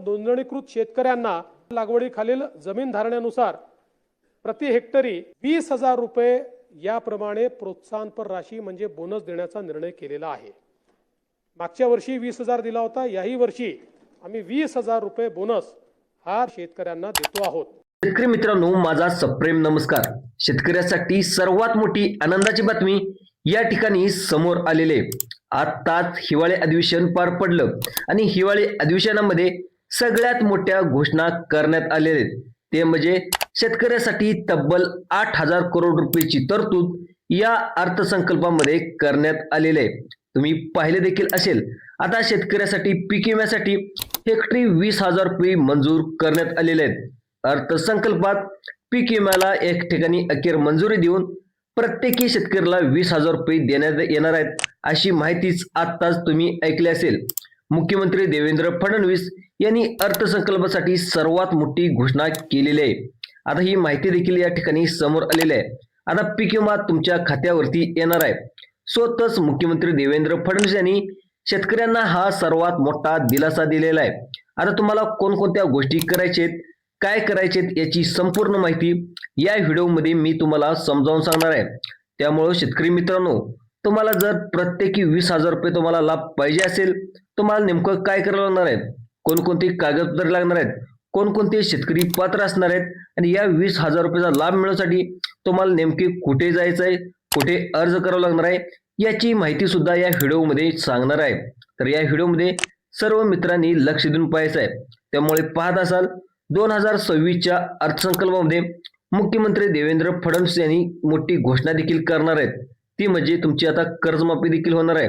नोंदणीकृत शेतकऱ्यांना लागवडीखालील जमीन धारण्यानुसार प्रति हेक्टरी वीस हजार रुपये याप्रमाणे प्रोत्साहनपर राशी म्हणजे बोनस देण्याचा निर्णय केलेला आहे. मागच्या वर्षी वीस हजार दिला होता याही वर्षी आम्ही वीस हजार रुपये बोनस हा शेतकऱ्यांना देतो आहोत. शेतकरी मित्रांनो माझा सप्रेम नमस्कार. शेतकऱ्यासाठी सर्वात मोठी आनंदाची बातमी या ठिकाणी समोर आलेले आताच हिवाळी अधिवेशन पार पडलं आणि हिवाळी अधिवेशनामध्ये सगळ्यात मोठ्या घोषणा करण्यात आलेल्या आहेत. ते म्हणजे शेतकऱ्यासाठी तब्बल आठ हजार करोड रुपयेची तरतूद या अर्थसंकल्पामध्ये करण्यात आलेले आहे. तुम्ही पाहिले देखील असेल. आता शेतकऱ्यासाठी पीक विम्यासाठी हेक्टरी वीस हजार रुपये मंजूर करण्यात आलेले आहेत. अर्थसंकल्पात पीक विम्याला एक ठिकाणी अखेर मंजुरी देऊन प्रत्येकी शेतकऱ्याला वीस हजार रुपये देण्यात येणार आहेत अशी माहितीच आत्ताच तुम्ही ऐकली असेल. मुख्यमंत्री देवेंद्र फडणवीस यांनी अर्थसंकल्पासाठी सर्वात मोठी घोषणा केलेली आहे. आता ही माहिती देखील या ठिकाणी समोर आलेली आहे. आता पीक विमा तुमच्या खात्यावरती येणार आहे. स्वतःच मुख्यमंत्री देवेंद्र फडणवीस यांनी शेतकऱ्यांना हा सर्वात मोठा दिलासा दिलेला आहे. आता तुम्हाला कोणकोणत्या गोष्टी करायच्या आहेत काय करायचे याची संपूर्ण माहिती या व्हिडिओमध्ये मी तुम्हाला समजावून सांगणार आहे. त्यामुळं शेतकरी मित्रांनो तुम्हाला जर प्रत्येकी वीस हजार रुपये तुम्हाला लाभ पाहिजे असेल तुम्हाला नेमकं काय करायला लागणार आहे? कोणकोणती कागदपत्रे लागणार आहेत? कोणकोणते शेतकरी पात्र असणार आहेत? आणि या वीस हजार रुपयाचा लाभ मिळवण्यासाठी तुम्हाला नेमके कुठे जायचं आहे? कुठे अर्ज करावा लागणार आहे? याची माहिती सुद्धा या व्हिडिओमध्ये सांगणार आहे. तर या व्हिडिओमध्ये सर्व मित्रांनी लक्ष देऊन पाहायचं आहे. त्यामुळे पाहत असाल दोन हजार सव्वीसच्या अर्थसंकल्पामध्ये मुख्यमंत्री देवेंद्र फडणवीस यांनी मोठी घोषणा देखील करणार आहेत. ती म्हणजे तुमची आता कर्जमाफी देखील होणार आहे.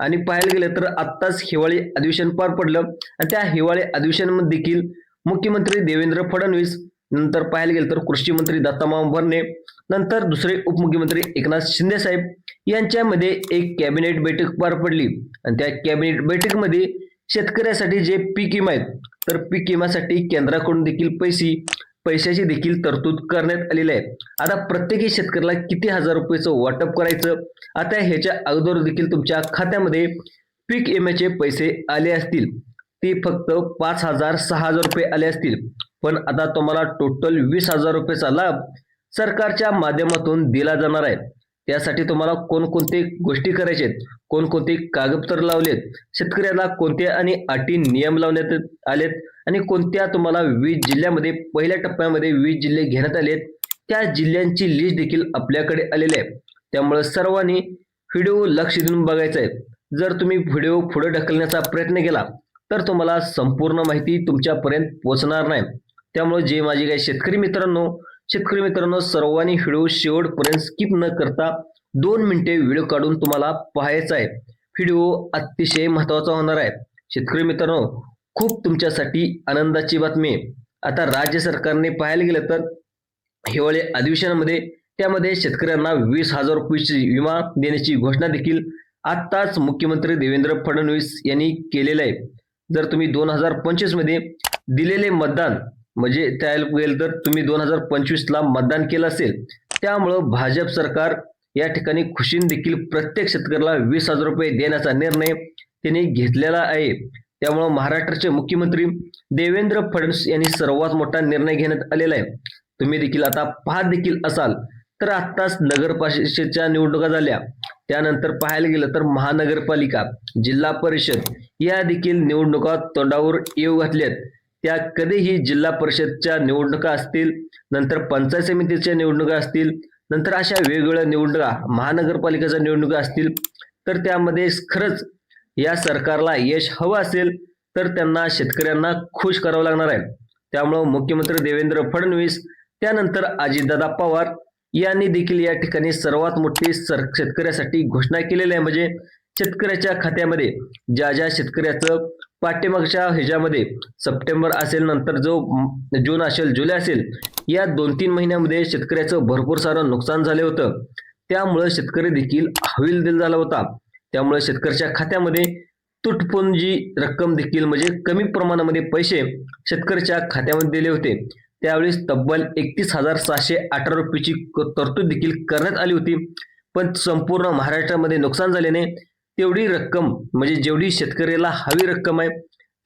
आणि पाहायला गेलं तर आत्ताच हिवाळी अधिवेशन पार पडलं. आणि त्या हिवाळी अधिवेशनामध्ये देखील मुख्यमंत्री देवेंद्र फडणवीस नंतर पाहायला गेलं तर कृषी मंत्री दत्तामाव भरणे नंतर दुसरे उपमुख्यमंत्री एकनाथ शिंदे साहेब यांच्यामध्ये एक कॅबिनेट बैठक पार पडली. आणि त्या कॅबिनेट बैठकीमध्ये शेतकऱ्यासाठी जे पीक विमा आहेत तर पीक विम्यासाठी केंद्राकडून देखील पैसे पैशाची देखील तरतूद करण्यात आलेली आहे. आता प्रत्येकी शेतकऱ्याला किती हजार रुपयेचं वाटप करायचं? आता ह्याच्या अगोदर देखील तुमच्या खात्यामध्ये पीक विम्याचे पैसे आले असतील. ते फक्त पाच हजार सहा हजार रुपये आले असतील. पण आता तुम्हाला टोटल वीस हजार रुपयेचा लाभ सरकारच्या माध्यमातून दिला जाणार आहे. यासाठी तुम्हाला कोणकोणते गोष्टी करायचे आहेत? कोणकोणते कागदपत्र लावलेत? शेतकऱ्याला कोणत्या आणि अटी नियम लावण्यात आलेत? आणि कोणत्या तुम्हाला वीज जिल्ह्यामध्ये पहिल्या टप्प्यामध्ये वीज जिल्हे घेण्यात आलेत त्या जिल्ह्यांची लिस्ट देखील आपल्याकडे आलेली आहे. त्यामुळे सर्वांनी व्हिडिओ लक्ष देऊन बघायचा आहे. जर तुम्ही व्हिडिओ पुढे ढकलण्याचा प्रयत्न केला तर तुम्हाला संपूर्ण माहिती तुमच्यापर्यंत पोहोचणार नाही. त्यामुळे जे माझे काही शेतकरी मित्रांनो शेतकरी मित्रांनो सर्वांनी व्हिडिओ शेवटपर्यंत स्किप न करता दोन मिनिटे व्हिडिओ काढून तुम्हाला पाहायचा आहे. व्हिडिओ अतिशय महत्त्वाचा होणार आहे. शेतकरी मित्रांनो खूप तुमच्यासाठी आनंदाची बातमी आहे. आता राज्य सरकारने पाहायला गेलं तर हिवाळी अधिवेशनामध्ये त्यामध्ये शेतकऱ्यांना वीस हजार रुपयाची विमा देण्याची घोषणा देखील आत्ताच मुख्यमंत्री देवेंद्र फडणवीस यांनी केलेलं आहे. जर तुम्ही दोन हजार पंचवीसमध्ये दिलेले मतदान म्हणजे त्याला गेलं तर तुम्ही दोन हजार पंचवीस ला मतदान केलं असेल त्यामुळं भाजप सरकार या ठिकाणी खुशीन देखील प्रत्येक शेतकऱ्याला वीस हजार रुपये देण्याचा निर्णय त्यांनी घेतलेला आहे. त्यामुळं महाराष्ट्राचे मुख्यमंत्री देवेंद्र फडणवीस यांनी सर्वात मोठा निर्णय घेण्यात आलेला आहे. तुम्ही देखील आता पाहत देखील असाल तर आत्ताच नगर परिषदेच्या निवडणुका झाल्या. त्यानंतर पाहायला गेलं तर महानगरपालिका जिल्हा परिषद या देखील निवडणुका तोंडावर येऊ घातल्यात. त्या कधीही जिल्हा परिषदच्या निवडणुका असतील नंतर पंचायत समितीच्या निवडणुका असतील नंतर अशा वेगवेगळ्या निवडणुका महानगरपालिकेच्या निवडणुका असतील तर त्यामध्ये खरंच या सरकारला यश हवं असेल तर त्यांना शेतकऱ्यांना खुश करावं लागणार आहे. त्यामुळं मुख्यमंत्री देवेंद्र फडणवीस त्यानंतर अजितदादा पवार यांनी देखील या ठिकाणी सर्वात मोठी सर शेतकऱ्यासाठी घोषणा केलेली आहे. म्हणजे शेतकऱ्याच्या खात्यामध्ये ज्या ज्या शेतकऱ्याचं पाठीमागच्या ह्याच्यामध्ये सप्टेंबर असेल नंतर जो जून असेल जुलै असेल या दोन तीन महिन्यामध्ये शेतकऱ्याचं भरपूर सारं नुकसान झाले होतं. त्यामुळं शेतकरी देखील हवीलदिल झाला होता. त्यामुळे शेतकऱ्याच्या खात्यामध्ये तुटपुंजी रक्कम देखील म्हणजे कमी प्रमाणामध्ये पैसे शेतकऱ्याच्या खात्यामध्ये दिले होते. त्यावेळेस तब्बल एकतीस हजार सहाशे अठरा रुपयाची क- तरतूद देखील करण्यात आली होती. पण संपूर्ण महाराष्ट्रामध्ये नुकसान झाल्याने तेवढी रक्कम म्हणजे जेवढी शेतकऱ्याला हवी रक्कम आहे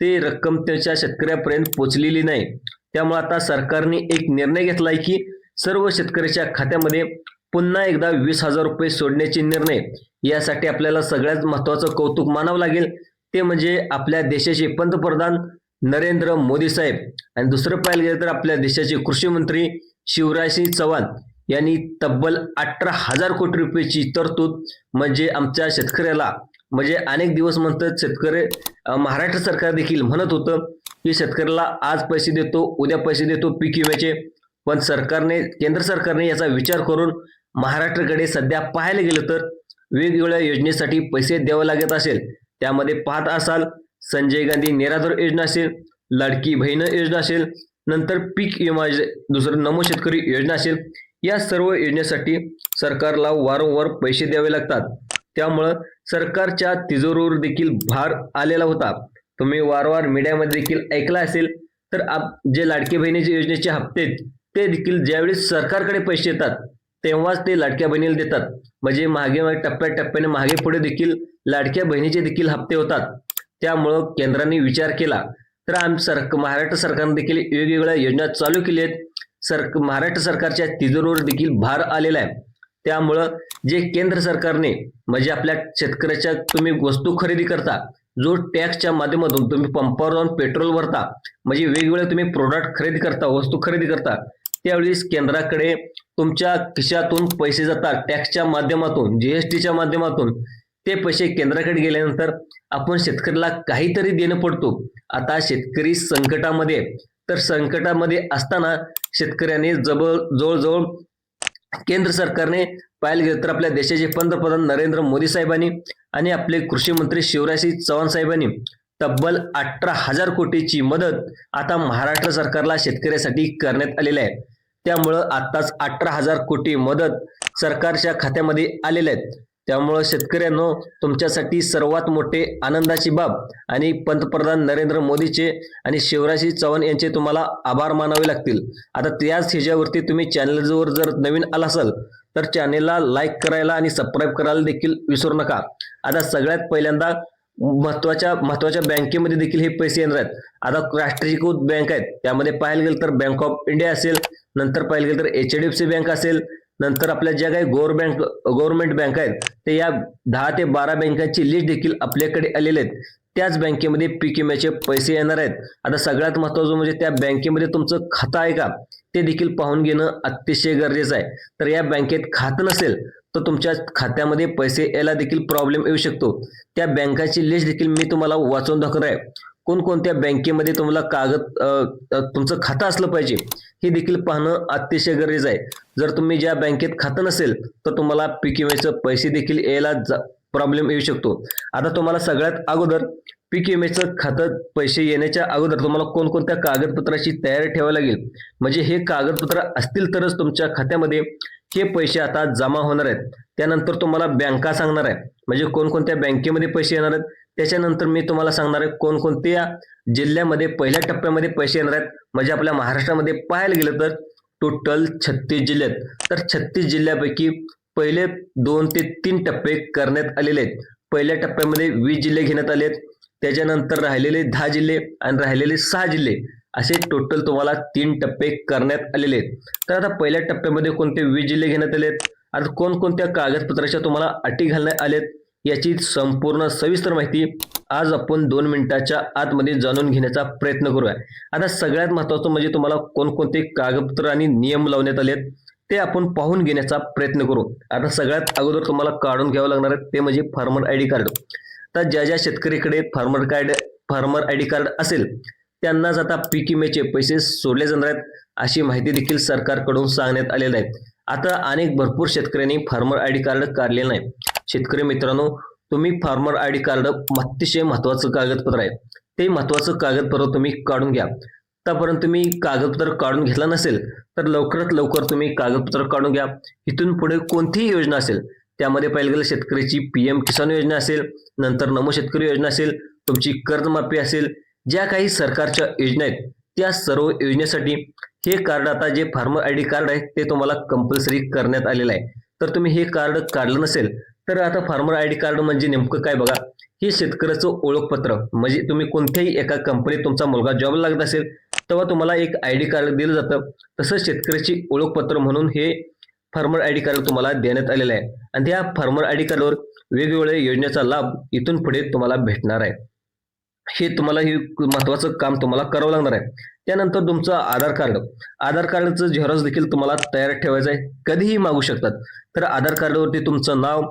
ते रक्कम त्याच्या शेतकऱ्यापर्यंत पोचलेली नाही. त्यामुळे आता सरकारने एक निर्णय घेतलाय की सर्व शेतकऱ्याच्या खात्यामध्ये पुन्हा एकदा वीस हजार रुपये सोडण्याचे निर्णय. यासाठी आपल्याला सगळ्यात महत्वाचं कौतुक मानावं लागेल. ते म्हणजे आपल्या देशाचे पंतप्रधान नरेंद्र मोदी साहेब. आणि दुसरं पाहायला गेलं तर आपल्या देशाचे कृषी मंत्री शिवराजसिंग चव्हाण. यांनी तब्बल अठरा हजार कोटी रुपयाची तरतूद म्हणजे आमच्या शेतकऱ्याला म्हणजे अनेक दिवस म्हणतात शेतकरी महाराष्ट्र सरकार देखील म्हणत होतं की शेतकऱ्याला आज पैसे देतो उद्या पैसे देतो पीक विम्याचे. पण सरकारने केंद्र सरकारने याचा विचार करून महाराष्ट्राकडे सध्या पाहायला गेलं तर वेगवेगळ्या योजनेसाठी पैसे द्यावे लागत असेल. त्यामध्ये पाहत असाल संजय गांधी निराधार योजना असेल लाडकी बहीण योजना असेल नंतर पीक विमा दुसरं नमो शेतकरी योजना असेल. या सर्व योजनेसाठी सरकारला वारंवार पैसे द्यावे लागतात. त्यामुळं सरकारच्या तिजोरीवर देखील भार आलेला होता. तुम्ही वारंवार मीडियामध्ये देखील ऐकला असेल तर आप जे लाडके बहिणीचे योजनेचे हप्ते आहेत, ते देखील ज्यावेळेस सरकारकडे पैसे येतात तेव्हाच ते लाडक्या बहिणीला देतात. म्हणजे मागे मागे टप्प्याटप्प्याने मागे पुढे देखील लाडक्या बहिणीचे देखील हप्ते होतात. त्यामुळं केंद्राने विचार केला. तर आम सर महाराष्ट्र सरकारने देखील वेगवेगळ्या योजना चालू केल्या आहेत. सर महाराष्ट्र सरकारच्या तिजोरीवर देखील भार आलेला आहे. त्यामुळं जे केंद्र सरकारने म्हणजे आपल्या शेतकऱ्याच्या तुम्ही वस्तू खरेदी करता जो टॅक्सच्या माध्यमातून तुम्ही पंपावर जाऊन पेट्रोल भरता म्हणजे वेगवेगळे तुम्ही प्रोडक्ट खरेदी करता वस्तू खरेदी करता त्यावेळेस केंद्राकडे तुमच्या खिशातून पैसे जातात टॅक्सच्या माध्यमातून जीएसटीच्या माध्यमातून. ते पैसे केंद्राकडे गेल्यानंतर आपण शेतकऱ्याला काहीतरी देणं पडतो. आता शेतकरी संकटामध्ये तर संकटामध्ये असताना शेतकऱ्यांनी जवळ जवळजवळ केंद्र सरकारने पाहायला गेलं तर आपल्या देशाचे पंतप्रधान नरेंद्र मोदी साहेबांनी आणि आपले कृषी मंत्री शिवराजसिंह चव्हाण साहेबांनी तब्बल अठरा हजार कोटीची मदत आता महाराष्ट्र सरकारला शेतकऱ्यासाठी करण्यात आलेली आहे. त्यामुळं आताच अठरा हजार कोटी मदत सरकारच्या खात्यामध्ये आलेल्या आहेत त्यामुळं शेतकऱ्यांनो तुमच्यासाठी सर्वात मोठे आनंदाची बाब आणि पंतप्रधान नरेंद्र मोदीचे आणि शिवराजसिंह चव्हाण यांचे तुम्हाला आभार मानावे लागतील. आता त्याच ह्याच्यावरती तुम्ही चॅनलवर जर नवीन आला असाल तर चॅनेलला लाईक करायला आणि सबस्क्राईब करायला देखील विसरू नका. आता सगळ्यात पहिल्यांदा महत्त्वाच्या महत्त्वाच्या बँकेमध्ये देखील हे पैसे येणार आहेत. आता राष्ट्रीयकृत बँक आहेत. त्यामध्ये पाहायला गेलं तर बँक ऑफ इंडिया असेल नंतर पाहायला गेलं तर H D F C bank असेल नंतर आपल्या ज्या काही गोर बँक गव्हर्नमेंट बँक आहेत ते या दहा ते बारा बँकांची लिस्ट देखील आपल्याकडे आलेले आहेत. त्याच बँकेमध्ये पीक विम्याचे पैसे येणार आहेत. आता सगळ्यात महत्वाचं म्हणजे त्या बँकेमध्ये तुमचं खातं आहे का ते देखील पाहून घेणं अतिशय गरजेचं आहे. तर या बँकेत खातं नसेल तर तुमच्या खात्यामध्ये पैसे यायला देखील प्रॉब्लेम येऊ शकतो. त्या बँकाची लिस्ट देखील मी तुम्हाला वाचून दाखवत आहे. कोणकोणत्या बँकेमध्ये तुम्हाला कागद तुमचं खातं असलं पाहिजे हे देखील पाहणं अतिशय गरजेचं आहे. जर तुम्ही ज्या बँकेत खातं नसेल तर तुम्हाला पीक विम्याचं पैसे देखील यायला प्रॉब्लेम येऊ शकतो. आता तुम्हाला सगळ्यात अगोदर पीक विम्याचं खातं पैसे येण्याच्या अगोदर तुम्हाला कोणकोणत्या कागदपत्राची तयारी ठेवावी लागेल? म्हणजे हे कागदपत्र असतील तरच तुमच्या खात्यामध्ये हे पैसे आता जमा होणार आहेत. त्यानंतर तुम्हाला बँका सांगणार आहे म्हणजे कोणकोणत्या बँकेमध्ये पैसे येणार आहेत. त्याच्यानंतर मी तुम्हाला सांगणार आहे कोणकोणत्या जिल्ह्यामध्ये पहिल्या टप्प्यामध्ये पैसे येणार आहेत. म्हणजे आपल्या महाराष्ट्रामध्ये पाहायला गेलं तर टोटल छत्तीस जिल्हे आहेत. तर छत्तीस जिल्ह्यापैकी पहिले दोन ते तीन टप्पे करण्यात आलेले आहेत. पहिल्या टप्प्यामध्ये वीस जिल्हे घेण्यात आले आहेत. त्याच्यानंतर राहिलेले दहा जिल्हे आणि राहिलेले सहा जिल्हे. असे टोटल तुम्हाला तीन टप्पे करण्यात आलेले आहेत. तर आता पहिल्या टप्प्यामध्ये कोणते वीज जिल्हे घेण्यात आले आहेत आता कोणकोणत्या कागदपत्राच्या तुम्हाला अटी घालण्यात आलेत? याची संपूर्ण सविस्तर माहिती आज आपण दोन मिनिटाच्या आतमध्ये जाणून घेण्याचा प्रयत्न करूया. आता सगळ्यात महत्वाचं म्हणजे तुम्हाला कोणकोणते कागदपत्र आणि नियम लावण्यात आलेत ते आपण पाहून घेण्याचा प्रयत्न करू. आता सगळ्यात अगोदर तुम्हाला काढून घ्यावं लागणार आहे ते म्हणजे फार्मर आय डी कार्ड तर ज्या ज्या शेतकरीकडे farmer card farmer I D card असेल त्यांनाच आता पीक विम्याचे पैसे सोडले जाणार आहेत अशी माहिती देखील सरकारकडून सांगण्यात आलेली आहे. आता अनेक भरपूर शेतकऱ्यांनी फार्मर आय डी कार्ड काढलेलं नाही. शेतकरी मित्रांनो तुम्ही फार्मर आय डी कार्ड अतिशय महत्वाचं कागदपत्र आहे. ते महत्वाचं कागदपत्र तुम्ही काढून घ्या. आतापर्यंत तुम्ही कागदपत्र काढून घेतला नसेल तर लवकरात लवकर तुम्ही कागदपत्र काढून घ्या. इथून पुढे कोणतीही योजना असेल त्यामध्ये पाहिलं गेलं शेतकऱ्याची पीएम किसान योजना असेल नंतर नमो शेतकरी योजना असेल तुमची कर्जमाफी असेल ज्या काही सरकारच्या योजना आहेत त्या सर्व योजनेसाठी हे कार्ड आता जे फार्मर आय डी कार्ड आहे ते तुम्हाला कंपल्सरी करण्यात आलेलं आहे. तर तुम्ही हे कार्ड काढलं नसेल तर आता फार्मर आय डी कार्ड म्हणजे नेमकं काय बघा? हे शेतकऱ्याचं ओळखपत्र म्हणजे तुम्ही कोणत्याही एका कंपनीत तुमचा मुलगा जॉब लागत असेल तेव्हा तुम्हाला एक आय डी कार्ड दिलं जातं. तसंच शेतकऱ्याची ओळखपत्र म्हणून हे फार्मर आय डी कार्ड तुम्हाला देण्यात आलेलं आहे. आणि त्या फार्मर आय डी कार्डवर वेगवेगळ्या योजनेचा लाभ इथून पुढे तुम्हाला भेटणार आहे. हे तुम्हाला हे महत्वाचं काम तुम्हाला करावं लागणार आहे. त्यानंतर तुमचं आधार कार्ड. आधार कार्डचं झेरॉक्स देखील तुम्हाला तयार ठेवायचं आहे. कधीही मागू शकतात. तर आधार कार्डवरती तुमचं नाव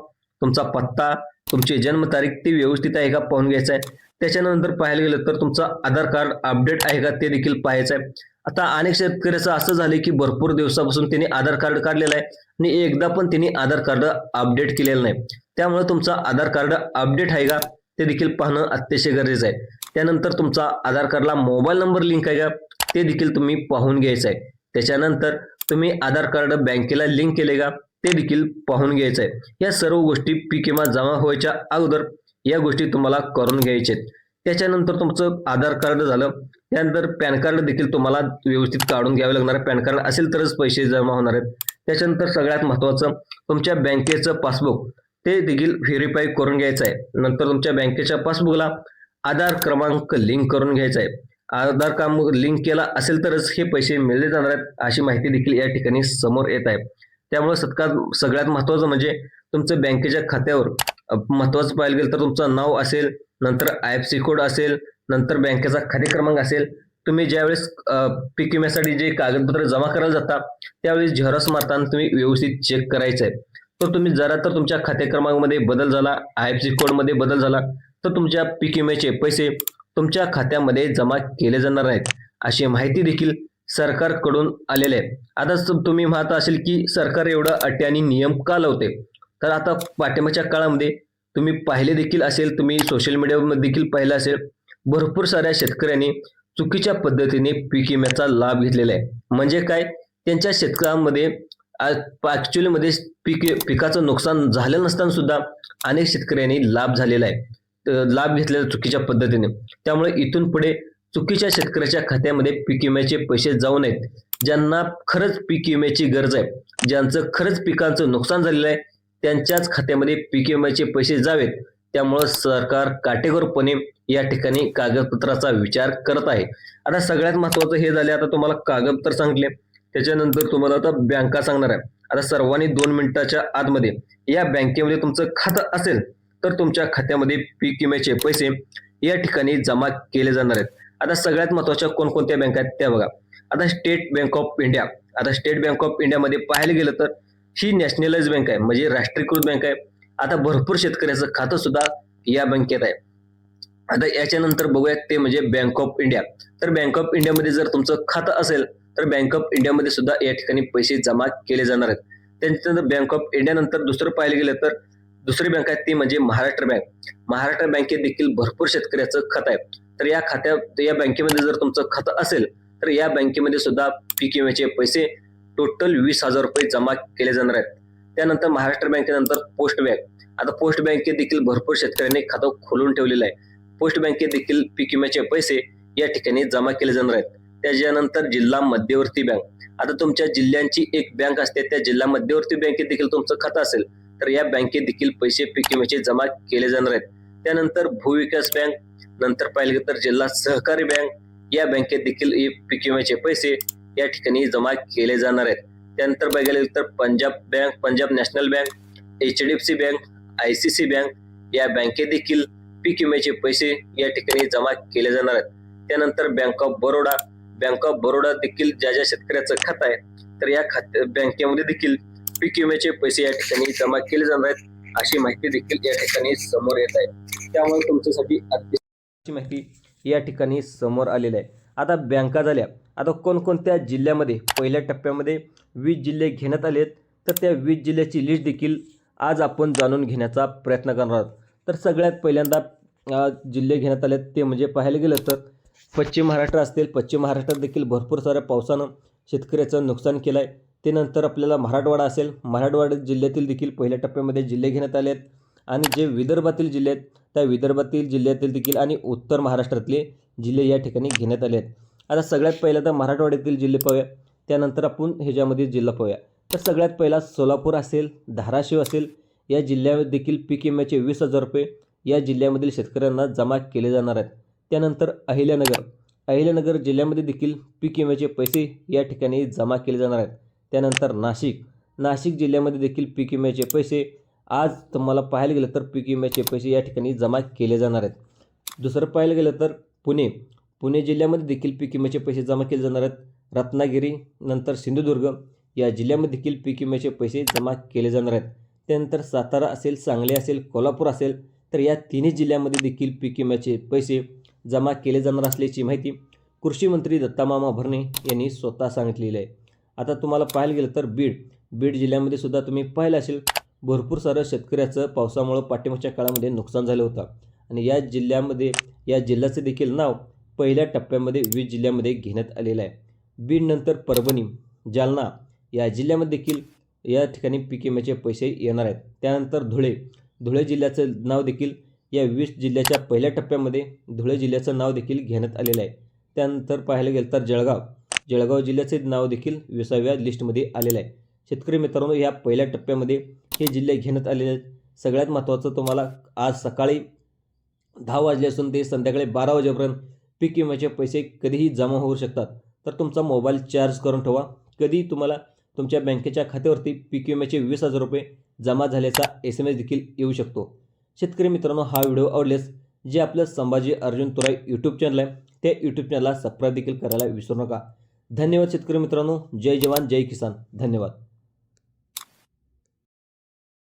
तुमचा पत्ता तुमची जन्मतारीख ती व्यवस्थित आहे का पाहून घ्यायचं आहे. त्याच्यानंतर पाहायला गेलं तर तुमचं आधार कार्ड अपडेट आहे का ते देखील पाहायचं आहे. आता अनेक शेतकऱ्याचं असं झालं की भरपूर दिवसापासून त्यांनी आधार कार्ड काढलेलं आहे आणि एकदा पण त्यांनी आधार कार्ड अपडेट केलेलं नाही. त्यामुळे तुमचं आधार कार्ड अपडेट आहे का? ते देखील पाहणं अतिशय गरजेचं आहे. त्यानंतर तुमचा आधार कार्डला मोबाईल नंबर लिंक आहे का? ते देखील तुम्ही पाहून घ्यायचं आहे. त्याच्यानंतर तुम्ही आधार कार्ड बँकेला लिंक केले का? ते देखील पाहून घ्यायचं आहे. या सर्व गोष्टी पी किंवा जमा व्हायच्या अगोदर या गोष्टी तुम्हाला करून घ्यायच्या आहेत. त्याच्यानंतर तुमचं आधार कार्ड झालं. त्यानंतर पॅन कार्ड देखील तुम्हाला व्यवस्थित काढून घ्यावे लागणार आहे. पॅन कार्ड असेल तरच पैसे जमा होणार आहेत. त्याच्यानंतर सगळ्यात महत्त्वाचं तुमच्या बँकेचं पासबुक ते देखील व्हेरीफाय करून घ्यायचं आहे. नंतर तुमच्या बँकेच्या पासबुकला आधार क्रमांक लिंक करून घ्यायचा आहे. आधार क्रमांक लिंक केला असेल तरच हे पैसे मिळले जाणार आहेत अशी माहिती देखील या ठिकाणी समोर येत आहे. त्यामुळे सत्कार सगळ्यात महत्त्वाचं म्हणजे तुमचं बँकेच्या खात्यावर महत्त्वाचं पाहायला गेलं तर तुमचं नाव असेल नंतर आय एफ सी कोड असेल नंतर बँकेचा खाते क्रमांक असेल. तुम्ही ज्यावेळेस पीक विम्यासाठी जे कागदपत्र जमा करायला जाता त्यावेळेस झेरॉक्स मारताना तुम्ही व्यवस्थित चेक करायचं आहे. तर तुम्ही जरा तर तुमच्या खाते क्रमांकामध्ये बदल झाला आय एफ सी कोडमध्ये बदल झाला तर तुमच्या पीक विम्याचे पैसे तुमच्या खात्यामध्ये जमा केले जाणार आहेत अशी माहिती देखील सरकारकडून आलेले आहे. आता तुम्ही म्हणत असेल की सरकार एवढं अटी आणि नियम का लावते? तर आता पाठिंबाच्या काळामध्ये तुम्ही पाहिले देखील असेल तुम्ही सोशल मीडियामध्ये देखील पाहिलं असेल भरपूर साऱ्या शेतकऱ्यांनी चुकीच्या पद्धतीने पीक विम्याचा लाभ घेतलेला आहे. म्हणजे काय? त्यांच्या शेतकऱ्यांमध्ये ऍक्च्युअली मध्ये पीक पिकाचं नुकसान झालं नसताना सुद्धा अनेक शेतकऱ्यांनी लाभ झालेला आहे. लाभ घेतलेला चुकीच्या पद्धतीने. त्यामुळे इथून पुढे चुकीच्या शेतकऱ्याच्या खात्यामध्ये पीक विम्याचे पैसे जाऊ नयेत. ज्यांना खरंच पीक विम्याची गरज आहे ज्यांचं खरंच पिकांचं नुकसान झालेलं आहे त्यांच्याच खात्यामध्ये पीक विम्याचे पैसे जावेत. त्यामुळं सरकार काटेकोरपणे या ठिकाणी कागदपत्राचा विचार करत आहे. आता सगळ्यात महत्वाचं हे झाले आता तुम्हाला कागदपत्र सांगितले त्याच्यानंतर तुम्हाला आता बँका सांगणार आहे. आता सर्वांनी दोन मिनिटाच्या आतमध्ये या बँकेमध्ये तुमचं खातं असेल तर तुमच्या खात्यामध्ये पीक विम्याचे पैसे या ठिकाणी जमा केले जाणार आहेत. आता सगळ्यात महत्त्वाच्या कोणकोणत्या बँका आहेत त्या बघा. आता स्टेट बँक ऑफ इंडिया. आता स्टेट बँक ऑफ इंडियामध्ये पाहायला गेलं तर ही नॅशनलाइज बँक आहे म्हणजे राष्ट्रीयकृत बँक आहे. आता भरपूर शेतकऱ्याचं खातं सुद्धा या बँकेत आहे. आता याच्यानंतर बघूयात ते म्हणजे बँक ऑफ इंडिया. तर बँक ऑफ इंडियामध्ये जर तुमचं खातं असेल तर बँक ऑफ इंडियामध्ये सुद्धा या ठिकाणी पैसे जमा केले जाणार आहेत. त्याच्यानंतर बँक ऑफ इंडिया नंतर दुसरं पाहायला गेलं तर दुसरी बँक आहे ती म्हणजे महाराष्ट्र बँक महाराष्ट्र बँकेत देखील भरपूर शेतकऱ्याचं खातं आहे. तर या खात्यात या बँकेमध्ये जर तुमचं खातं असेल तर या बँकेमध्ये सुद्धा पीक विम्याचे पैसे टोटल वीस हजार रुपये जमा केले जाणार आहेत. त्यानंतर महाराष्ट्र बँकेनंतर पोस्ट बँक आता पोस्ट बँकेत देखील भरपूर शेतकऱ्यांनी खातं खोलून ठेवलेलं आहे. पोस्ट बँकेत देखील पीक विम्याचे पैसे या ठिकाणी जमा केले जाणार आहेत. त्याच्यानंतर जिल्हा मध्यवर्ती बँक. आता तुमच्या जिल्ह्यांची एक बँक असते त्या जिल्हा मध्यवर्ती बँकेत देखील तुमचं खातं असेल तर या बँकेत देखील पैसे पीक विम्याचे जमा केले जाणार आहेत. त्यानंतर भूविकास बँक नंतर पाहिलं गेलं तर जिल्हा सहकारी बँक या बँकेत देखील हे पीक विम्याचे पैसे या ठिकाणी जमा केले जाणार आहेत. त्यानंतर बघायला गेलं तर Punjab bank Punjab national bank H D F C bank I C C bank या बँकेत देखील पीक विम्याचे पैसे या ठिकाणी जमा केले जाणार आहेत. त्यानंतर bank of Baroda bank of Baroda देखील ज्या ज्या शेतकऱ्याचं खातं आहे तर या खात बँकेमध्ये देखील पीक विम्याचे पैसे या ठिकाणी जमा केले जाणार आहेत अशी माहिती देखील या ठिकाणी समोर येत आहे. त्यामुळे तुमच्यासाठी अतिशय माहिती या ठिकाणी समोर आलेली आहे. आता बँका झाल्या. आता कोणकोणत्या जिल्ह्यामध्ये पहिल्या टप्प्यामध्ये वीस जिल्हे घेण्यात आलेत तर त्या वीस जिल्ह्याची लिस्ट देखील आज आपण जाणून घेण्याचा प्रयत्न करणार आहोत. तर सगळ्यात पहिल्यांदा जिल्हे घेण्यात आलेत ते म्हणजे पाहायला गेलं तर पश्चिम महाराष्ट्र असतील पश्चिम महाराष्ट्रात देखील भरपूर साऱ्या पावसानं शेतकऱ्याचं नुकसान केलं आहे ते नंतर आपल्याला मराठवाडा असेल मराठवाडा जिल्ह्यातील देखील पहिल्या टप्प्यामध्ये जिल्हे घेण्यात आले आहेत आणि जे विदर्भातील जिल्हे आहेत त्या विदर्भातील जिल्ह्यातील देखील आणि उत्तर महाराष्ट्रातले जिल्हे या ठिकाणी घेण्यात आले आहेत आता सगळ्यात पहिल्यांदा मराठवाड्यातील जिल्हे पाहूया. त्यानंतर आपण ह्याच्यामध्ये जिल्हा पाहूया. तर सगळ्यात पहिला सोलापूर असेल धाराशिव असेल या जिल्ह्यामध्ये देखील पीक विम्याचे वीस हजार रुपये या जिल्ह्यामधील शेतकऱ्यांना जमा केले जाणार आहेत. त्यानंतर अहिल्यानगर. अहिल्यानगर जिल्ह्यामध्ये देखील पीक विम्याचे पैसे या ठिकाणी जमा केले जाणार आहेत. त्यानंतर नाशिक. नाशिक जिल्ह्यामध्ये देखील पीक विम्याचे पैसे आज तुम्हाला पाहायला गेलं तर पीक विम्याचे पैसे या ठिकाणी जमा केले जाणार आहेत. दुसरं पाहायला गेलं तर पुणे. पुणे जिल्ह्यामध्ये देखील पीक विम्याचे पैसे जमा केले जाणार आहेत. रत्नागिरी नंतर सिंधुदुर्ग या जिल्ह्यामध्ये देखील पीक विम्याचे पैसे जमा केले जाणार आहेत. त्यानंतर सातारा असेल सांगली असेल कोल्हापूर असेल तर या तिन्ही जिल्ह्यामध्ये देखील पीक विम्याचे पैसे जमा केले जाणार असल्याची माहिती कृषी मंत्री दत्तामामा भरणे यांनी स्वतः सांगितलेली आहे. आता तुम्हाला पाहायला गेलं तर बीड बीड जिल्ह्यामध्ये सुद्धा तुम्ही पाहिलं असेल भरपूर सारं शेतकऱ्याचं पावसामुळं पाठिंबाच्या काळामध्ये नुकसान झालं होतं. आणि या जिल्ह्यामध्ये या जिल्ह्याचं देखील नाव पहिल्या टप्प्यामध्ये वीज जिल्ह्यामध्ये घेण्यात आलेलं आहे. बीडनंतर परभणी जालना या जिल्ह्यामध्ये देखील या ठिकाणी पीक विम्याचे पैसे येणार आहेत. त्यानंतर धुळे धुळे जिल्ह्याचं नाव देखील या वीस जिल्ह्याच्या पहिल्या टप्प्यामध्ये धुळे जिल्ह्याचं नाव देखील घेण्यात आलेलं आहे. त्यानंतर पाहायला गेलं तर जळगाव. जळगाव जिल्ह्याचे नाव देखील विसाव्या लिस्टमध्ये आलेलं आहे. शेतकरी मित्रांनो या पहिल्या टप्प्यामध्ये हे जिल्हे घेण्यात आलेले आहेत. सगळ्यात महत्त्वाचं तुम्हाला आज सकाळी दहा वाजले असून ते संध्याकाळी बारा वाजेपर्यंत पीक विम्याचे पैसे कधीही जमा होऊ शकतात. तर तुमचा मोबाईल चार्ज करून ठेवा. कधी तुम्हाला तुमच्या बँकेच्या खात्यावरती पीक विम्याचे वीस हजार रुपये जमा झाल्याचा एस एम एस देखील येऊ शकतो. शेतकरी मित्रांनो हा व्हिडिओ आवडल्यास जे आपलं संभाजी अर्जुन तुराई यूट्यूब चॅनल आहे त्या यूट्यूब चॅनलला सबस्क्राईब देखील करायला विसरू नका. धन्यवाद शेतकरी मित्रांनो. जय जवान जय किसान. धन्यवाद.